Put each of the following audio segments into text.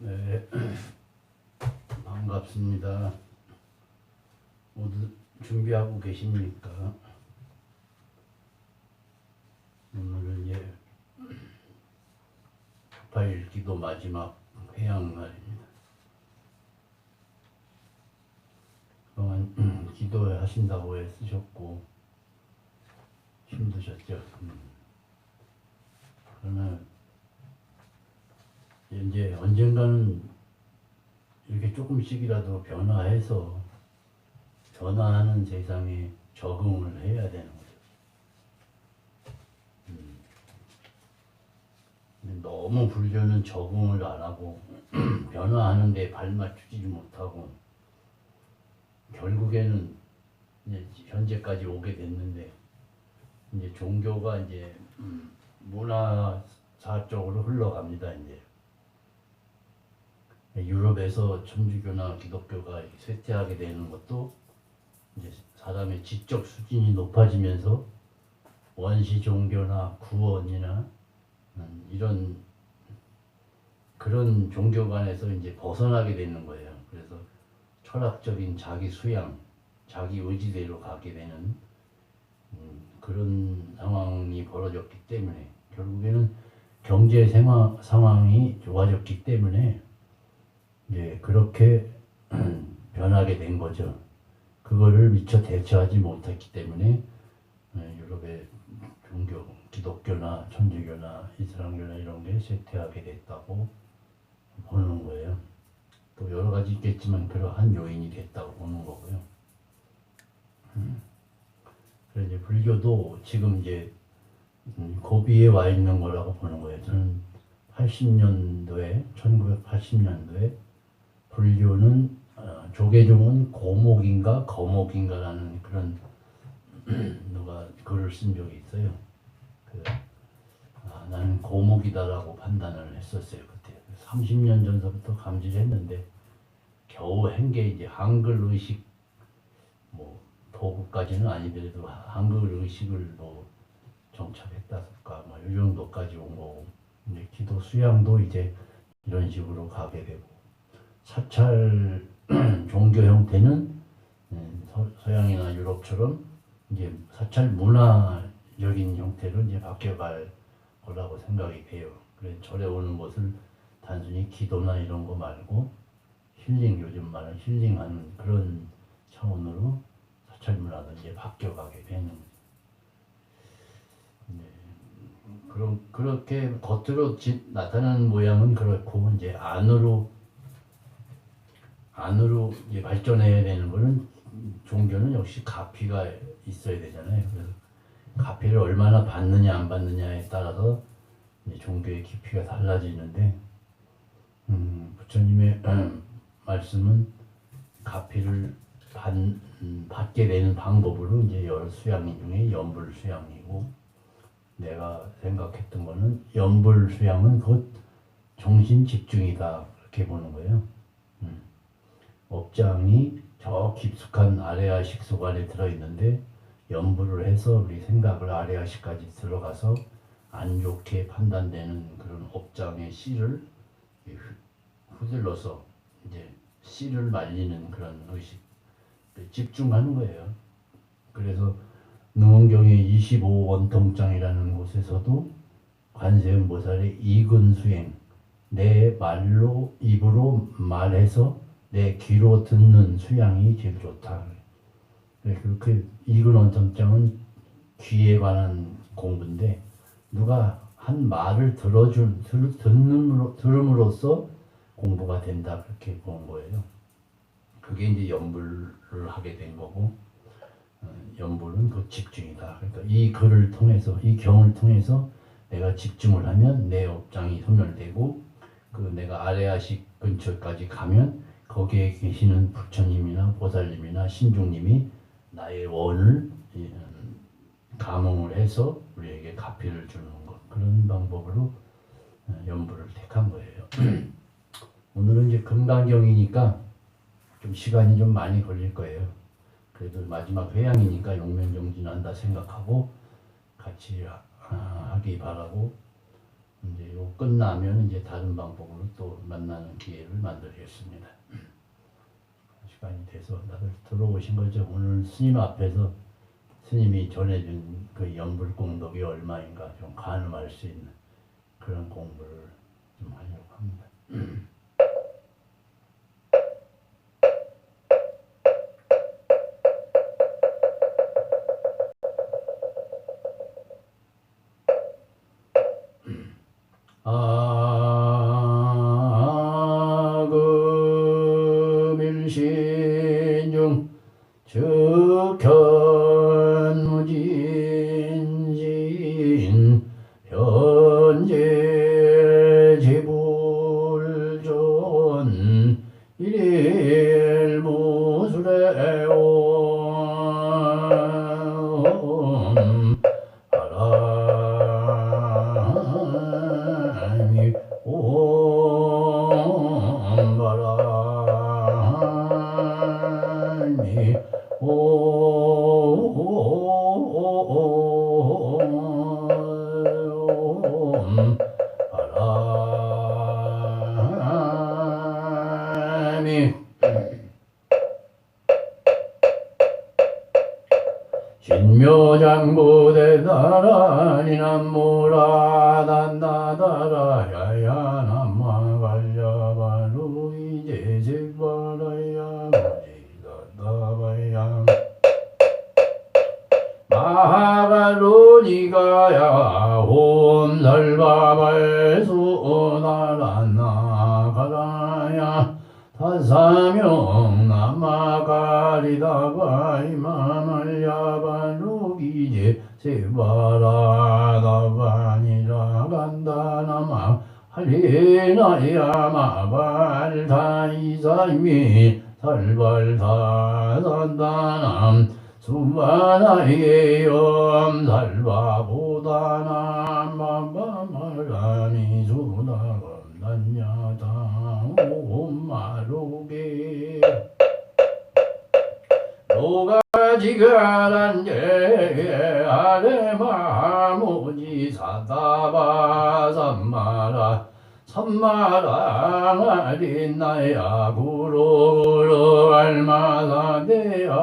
네, 반갑습니다. 모두 준비하고 계십니까? 오늘은 이제 주파일 기도 마지막 회양 날입니다. 그동안 기도해 하신다고 애쓰셨고 힘드셨죠. 음. 그러나 이제 언젠가는 이렇게 조금씩이라도 변화해서 변화하는 세상에 적응을 해야 되는 거죠. 음. 너무 불교는 적응을 안 하고 변화하는 데 발맞추지 못하고 결국에는 이제 현재까지 오게 됐는데 이제 종교가 이제 음, 문화사 쪽으로 흘러갑니다 이제. 유럽에서 천주교나 기독교가 쇠퇴하게 되는 것도 이제 사람의 지적 수준이 높아지면서 원시 종교나 구원이나 음, 이런 그런 종교 관에서 이제 벗어나게 되는 거예요. 철학적인 자기 수양, 자기 의지대로 가게 되는 음, 그런 상황이 벌어졌기 때문에 결국에는 경제 생활 상황이 좋아졌기 때문에 이제 그렇게 변하게 된 거죠. 그거를 미처 대처하지 못했기 때문에 예, 유럽의 종교, 기독교나 천주교나 이슬람교나 이런 게 쇠퇴하게 됐다고 보는 거예요. 또 여러 가지 있겠지만 그러한 요인이 됐다고 보는 거고요. 음. 그래서 이제 불교도 지금 이제 음, 고비에 와 있는 거라고 보는 거예요. 저는 80년도에 1980년도에 불교는 어, 조계종은 고목인가 거목인가라는 그런 누가 글을 쓴 적이 있어요. 그, 아, 나는 고목이다라고 판단을 했었어요. 30년 전서부터 감지했는데 겨우 한게 이제 한글 의식 뭐 도구까지는 아니더라도 한글 의식을 뭐 정착했다든가 뭐이 정도까지 온 거고 이제 기도 수양도 이제 이런 식으로 가게 되고 사찰 종교 형태는 음, 서- 서양이나 유럽처럼 이제 사찰 문화적인 형태로 이제 바뀌어갈 거라고 생각이 돼요. 그래서 절에 오는 것을 단순히 기도나 이런 거 말고 힐링 요즘 말하는 힐링하는 그런 차원으로 사찰 문화도 이제 바뀌어가게 되는 거죠. 네. 그런 그렇게 겉으로 지- 나타나는 모양은 그렇고 이제 안으로 안으로 이제 발전해야 되는 거는 종교는 역시 가피가 있어야 되잖아요. 그래서 가피를 얼마나 받느냐 안 받느냐에 따라서 종교의 깊이가 달라지는데 음, 부처님의 말씀은 가피를 받, 음, 받게 되는 방법으로 이제 여러 수양 중에 연불 수양이고 내가 생각했던 거는 연불 수양은 곧 정신 집중이다 그렇게 보는 거예요. 음. 업장이 저 깊숙한 아래아 식 속 안에 들어있는데 연불을 해서 우리 생각을 아래아식까지 들어가서 안 좋게 판단되는 그런 업장의 씨를 이 휘- 휘둘러서 이제 씨를 말리는 그런 의식 집중하는 거예요. 그래서 능원경의 25원통장이라는 곳에서도 관세음 보살의 이근 수행 내 말로 입으로 말해서 내 귀로 듣는 수양이 제일 좋다. 네, 그렇게 이근 원통장은 귀에 관한 공부인데 누가 한 말을 들어준 들, 듣는으로 들음으로써 공부가 된다 그렇게 본 거예요. 그게 이제 연불을 하게 된 거고 어, 연불은 그 집중이다. 그러니까 이 글을 통해서 이 경을 통해서 내가 집중을 하면 내 업장이 소멸되고 그 내가 아래아식 근처까지 가면 거기에 계시는 부처님이나 보살님이나 신중님이 나의 원을 이, 음, 감응을 해서 가피를 주는 것 그런 방법으로 어, 연부를 택한 거예요. 오늘은 이제 금강경이니까 좀 시간이 좀 많이 걸릴 거예요. 그래도 마지막 회양이니까 용면정진한다 생각하고 같이 하- 하기 바라고 이제 요 끝나면 이제 다른 방법으로 또 만나는 기회를 만들겠습니다. 시간이 돼서 다들 들어오신 거죠. 오늘 스님 앞에서 스님이 전해준 그 연불 공덕이 얼마인가 좀 가늠할 수 있는 그런 공부를 좀 하려고 합니다. 야 마발다이사이미 설발다산다남 수바나의 염살바보다나 마마마라미 수다건단야다 오마로게. 로가지가란제 아레마무지 사다바 삼마라 삼마라 아린나야 구로구로 알마사대야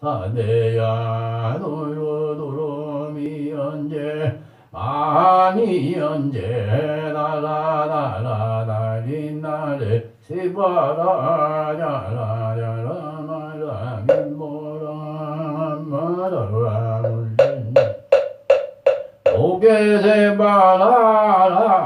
사대야 도로도로미 언제 마니 언제 나라나라나린나레 세바라야라야라마라 민모라 마라라 물린 오게 세바라라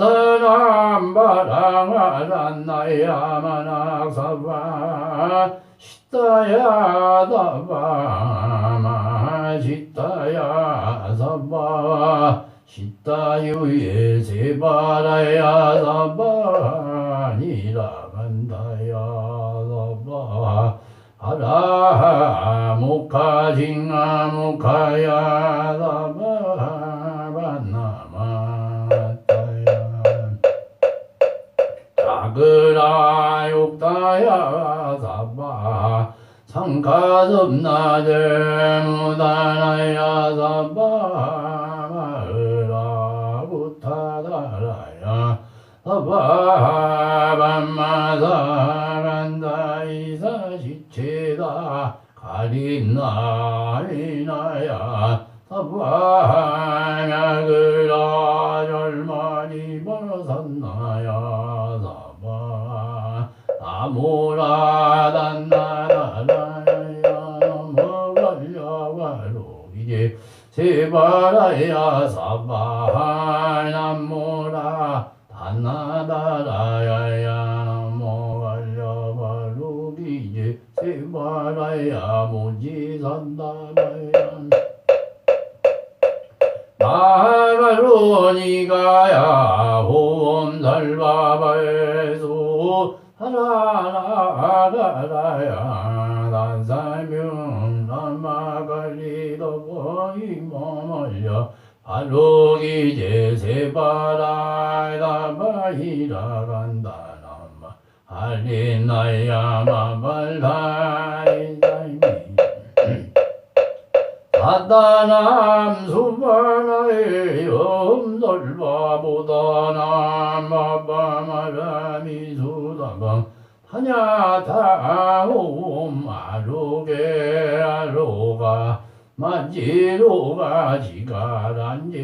사람 바랑아란 나야 만악사바 시타야 다바마 시타야 사바 시타유에 세바라야 사바 니라 간다야 사바. 아라 모카징아 모카야 사바 그라 욕다야 사바 상가섭나들 무다나야 사바 마으라 부타다라야 사바 반마사란다 이사시체다 가린나이나야 사바야그라 절만이 벌어섰나야 사바 아 모라 단나라라야 먹을려바로 이제 기제 세바라야 나모 갈려바루 기제 세바라야 모지산다바야. 마가로니가야 홈살바바에서 하 라라라라야 난살명 남마갈리도 거이머멀려 발로기 제 세바라다바이라 간다나마 할리나야 마발라이 다이미 바다남 수바나의 염설바보다남 마바마라미 수다방 하냐타옴 아로게 아로가 만지로가 지가란지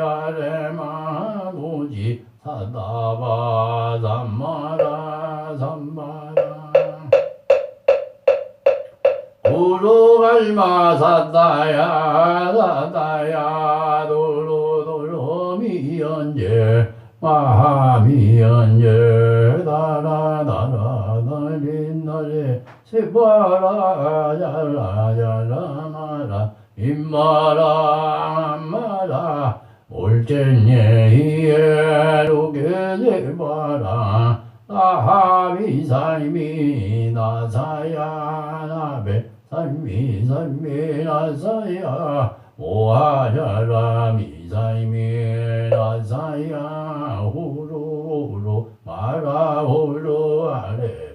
아레마무지 사다바 삼마라 우루갈마 사다야 사다야 도로도로 미연제 마미연제 다라다라 나린나리 세바라 야라야라마라 임마라 마라 올젠예이에 로게 세바라 나하미 살미 나사야 나베 살미 살미 나사야 모하야라미 살미 나사야 후루후루 마라 후루 아레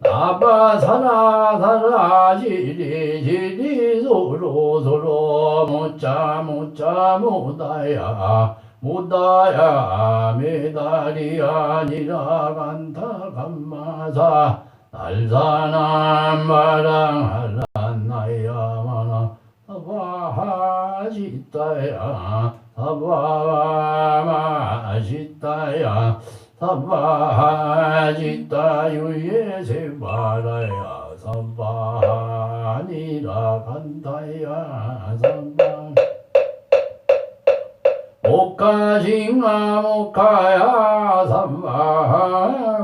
나바 사라 사라 지리 지리 소로 소로 못자 못자 못다야 못다야 메달이 아니라 간타 간마사 날사남 마랑 할란 나야 마나 사바하시다야 사바마시다야 사바하시다 유예 세바라야 사바하니라 간다야 사바 목가징아 목가야 삼바반나마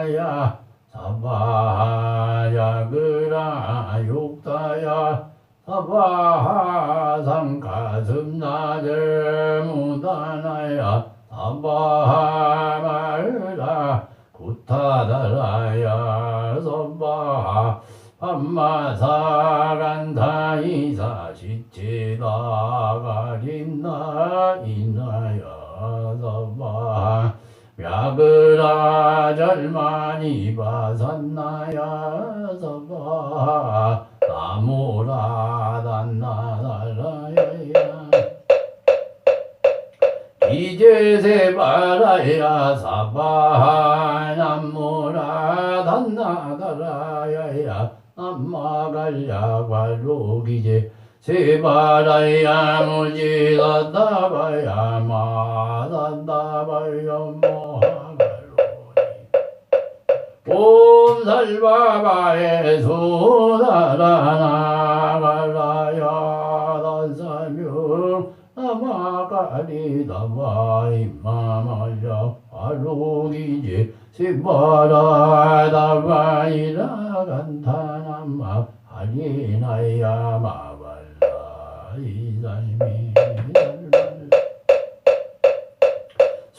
타야 사바야 그라 욕다야 사바하 상가슴 나들 무다나야 사바하 마으라 구타다라야 사바하 밤마사간다이사 시치다가린나 이나야 사바 야그라 절만이 바산나야 사바 나무라 단나라야야. 이제 세 바라야 사바 남무라 단나다라야야 암마갈야 관로기제 세바라야. 무지다다바야. 마단다바야 옴살바바에 소다라나갈라야. 단사명 아마가리다바이마마야. 알로기제 세바라다바이라 간타나마. 하리나야 마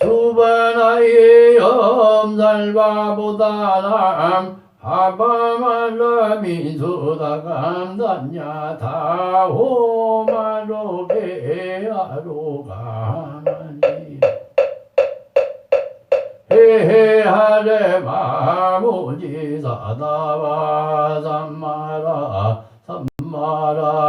수바나의 염살바보다 남 하바말라미 수다감단야 다호마로 게 아로가마니 헤헤하레 마무지 사다바 삼마라 삼마라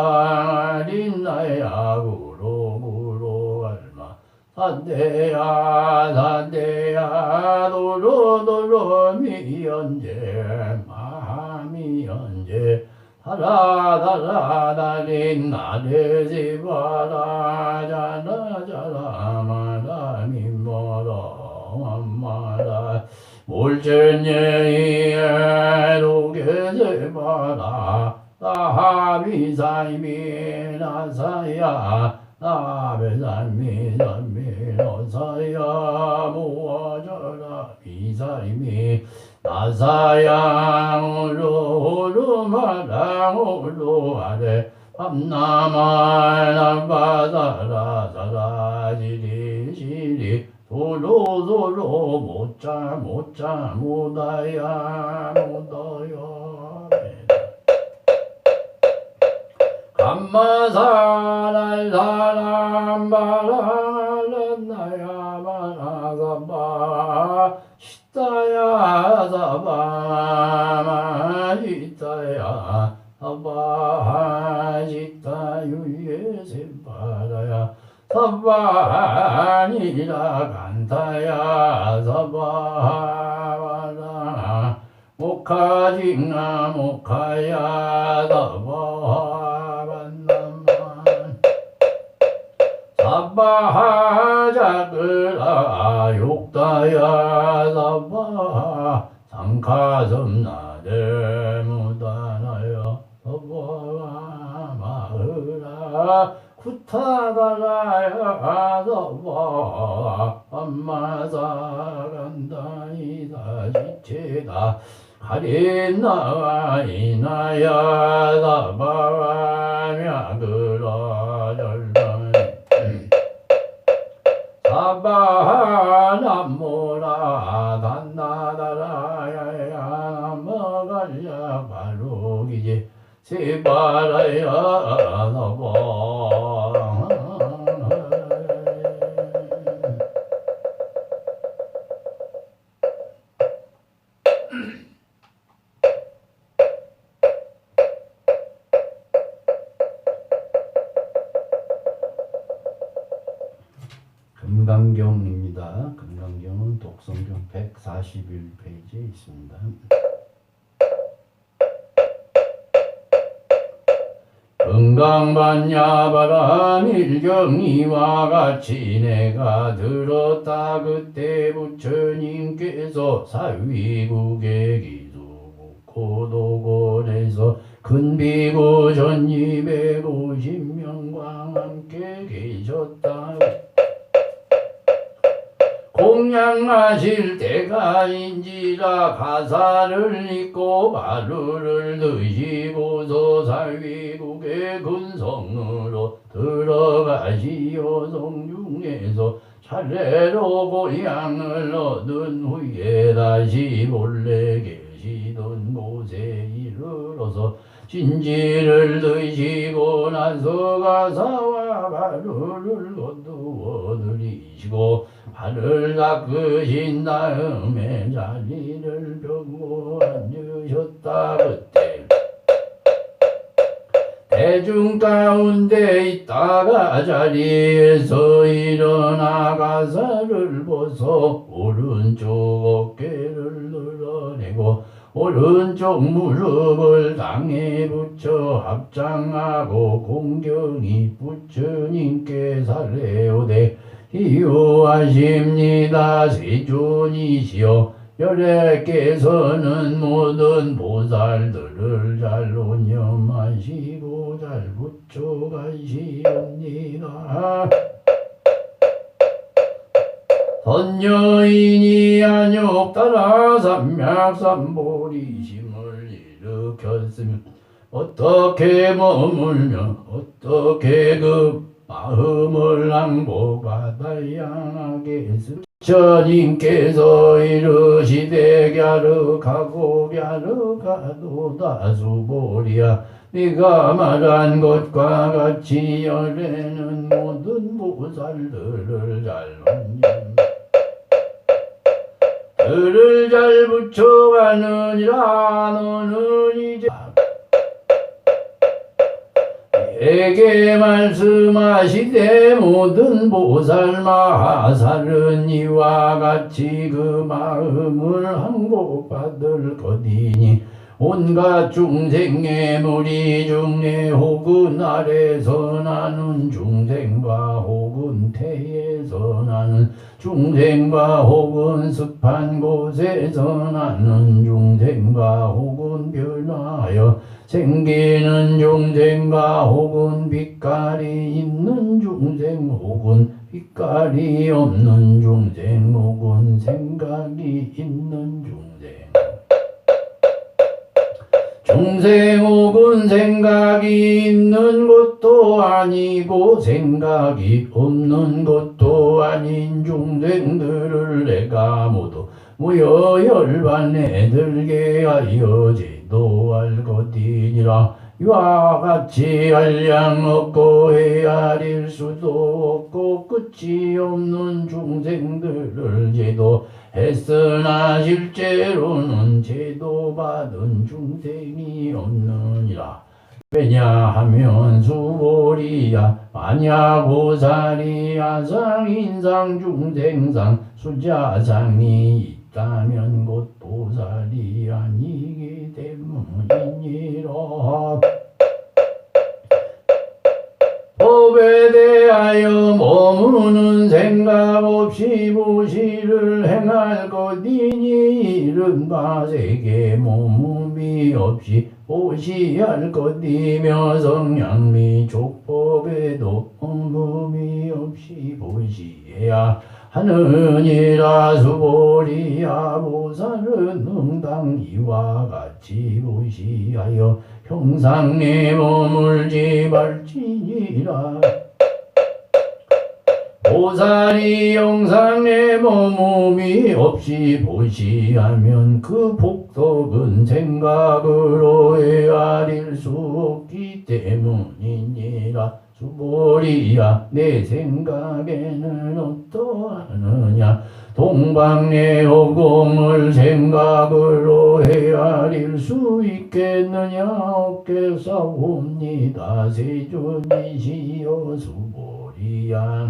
산대야 산대야 도로도로 미연제 마미연제 하라다라다린 나르지바라 자라 자라 마라미머라 엄마라 몰전예이에 로게 제바라 나하비사이미 나사야 나베사미 사미 나사야 모아져라. 비사이미 나사양으로 오르마랑으로 아래 밤나마 남바다라 사라 지리 시리. 도로도로 못자 못자 못다야 못다야 감마사날 사람 바라는 나야만 아사바 시타야 사바마 시타야 사바 시타 유예 세바라야 사바니라 간타야 사바바라 모카징나 모카야 사바 사바하자그라 욕다야. 사바 상카섬 나들 무다나야 사바 마으라. 쿠타가라야 사바 엄마사간다이다 지체다. 가린나와 이나야 사바와냐 그라 사바나모라 단나다라야야 먹을야 바로기지 세바라야 사바 있습니다. 건강반야바람 일경이와 같이 내가 들었다 그때 부처님께서 사위국의 기도 고도곤에서 큰비고 전이백오십 명과 함께 계셨다. 공양하실 때가인지라 가사를 읽고 마루를 드시고서 살위국의 근성으로 들어가시어 성중에서 차례로 고향을 얻은 후에 다시 본래 계시던 곳에 이르러서 진지를 드시고 나서 가사와 마루를 거두어 들이시고 발을 닦으신 다음에 자리를 펴고 앉으셨다 그때. 대중 가운데 있다가 자리에서 일어나 가사를 벗어 오른쪽 어깨를 늘어내고 오른쪽 무릎을 땅에 붙여 합장하고 공경이 부처님께 살레오되 이유하십니다. 세존이시여 열애께서는 모든 보살들을 잘 운념하시고 잘 붙여가시옵니다. 선여인이 안욕 따라 삼맥삼보리심을 일으켰으면 어떻게 머물며 어떻게 그 마음을 항복받아야 하겠습니까 주님께서 이르시되 갸륵하고 갸륵하도 다 수보리야. 네가 말한 것과 같이 열애는 모든 보살들을 잘 논념 들을 잘 붙여가느니라. 너는 이제 에게 말씀하시되 모든 보살 마하살은 이와 같이 그 마음을 항복받을 것이니 온갖 중생의 무리 중에 혹은 아래서 나는 중생과 혹은 태에서 나는 중생과 혹은 습한 곳에서 나는 중생과 혹은 변화하여 생기는 중생과 혹은 빛깔이 있는 중생 혹은 빛깔이 없는 중생 혹은 생각이 있는 중생. 중생 혹은 생각이 있는 것도 아니고 생각이 없는 것도 아닌 중생들을 내가 모두 모여 열반에 들게 하여 제 도할 것이니라. 이와 같이 한량 없고 헤아릴 수도 없고 끝이 없는 중생들을 제도 했으나 실제로는 제도받은 중생이 없느니라. 왜냐하면 수보리야 만야고사리 아상인상 중생상 수자상이 있다면 곧 보살이 아니기 때문이니라. 법에 대하여 머무는 생각 없이 보시를 행할 것이니 이른바 세계 몸음이 없이 보시할 것이며 성향미 족법에도 몸음이 없이 보시해야 하느니라 수보리야 보살은 응당 이와 같이 보시하여 평상에 머물지 말지니라. 보살이 영상에 머무미 없이 보시하면 그 복덕은 생각으로 헤아릴 수 없기 때문이니라 수보리야 내 생각에는 어떠하느냐? 동방의 허공을 생각으로 헤아릴 수 있겠느냐? 없겠사옵니다. 세존이시여 수보리야